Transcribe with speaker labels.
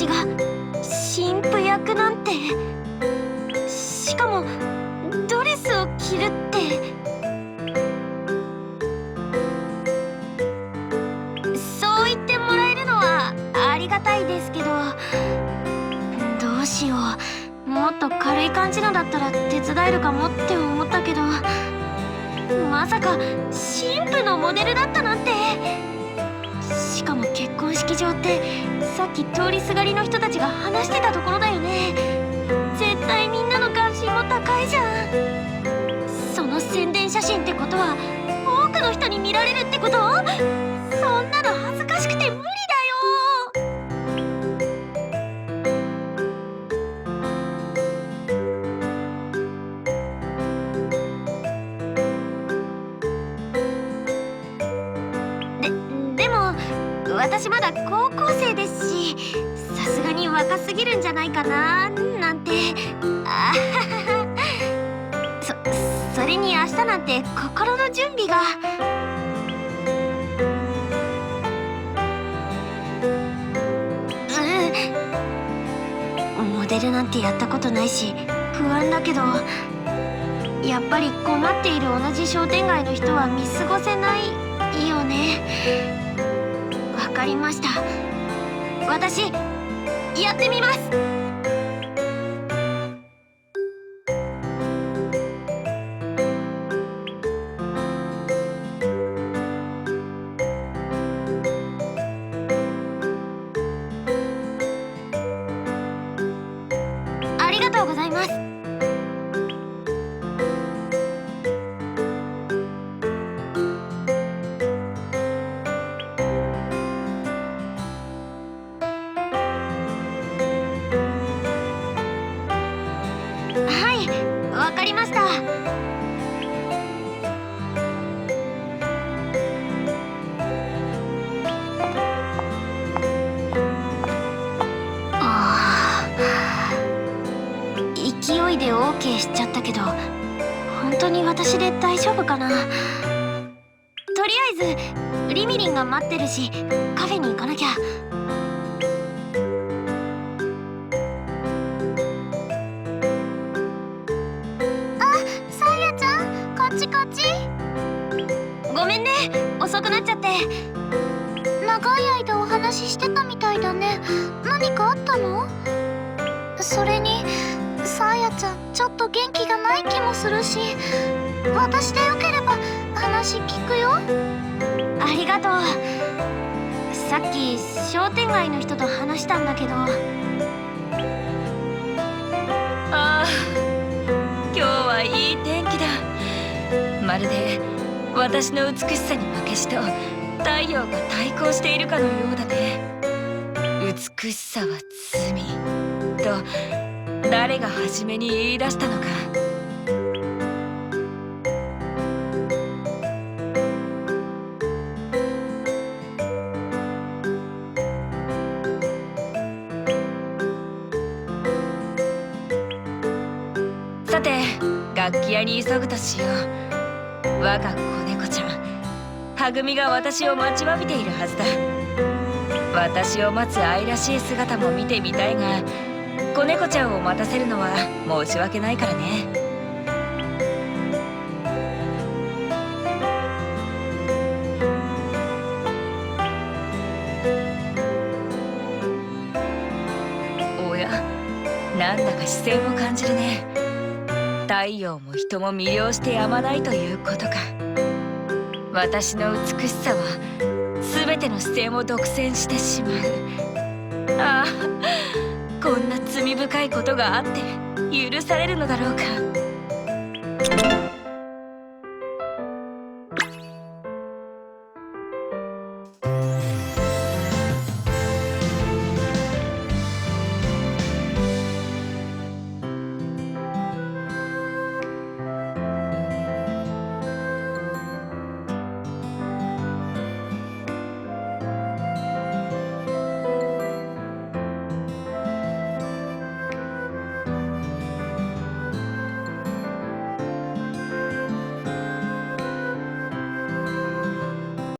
Speaker 1: 私が神父役なんて。しかもドレスを着るって。そう言ってもらえるのはありがたいですけどどうしよう。もっと軽い感じのだったら手伝えるかもって思ったけどまさか神父のモデルだったなんて。しかも結婚式場ってさっき通りすがりの人たちが話してたところだよね。絶対みんなの関心も高いじゃん。その宣伝写真ってことは多くの人に見られるってこと？そんなの恥ずかしくて無理だよ。ででも私まだ高校生ですさすがに若すぎるんじゃないかななんて。あ そそれに明日なんて心の準備が。モデルなんてやったことないし不安だけどやっぱり困っている同じ商店街の人は見過ごせないよね。わかりました。私やってみます。ありがとうございます。した。勢いで OK しちゃったけど本当に私で大丈夫かな？とりあえずリミリンが待ってるしカフェに行かなきゃ。遅くなっちゃって。長い間お話ししてたみたいだね。何かあったの？それにさやちゃんちょっと元気がない気もするし私でよければ話聞くよ。ありがとう。さっき商店街の人と話したんだけど。
Speaker 2: ああ今日はいい天気だ。まるで私の美しさに負けじと太陽が対抗しているかのようだね美しさは罪。と誰が初めに言い出したのか。さて楽器屋に急ぐとしよう。我が子猫ちゃん。はぐみが私を待ちわびているはずだ。私を待つ愛らしい姿も見てみたいが子猫ちゃんを待たせるのは申し訳ないからね。おやなんだか視線を感じるね。太陽も人も魅了してやまないということか。私の美しさは全ての視線を独占してしまう。ああこんな罪深いことがあって許されるのだろうか。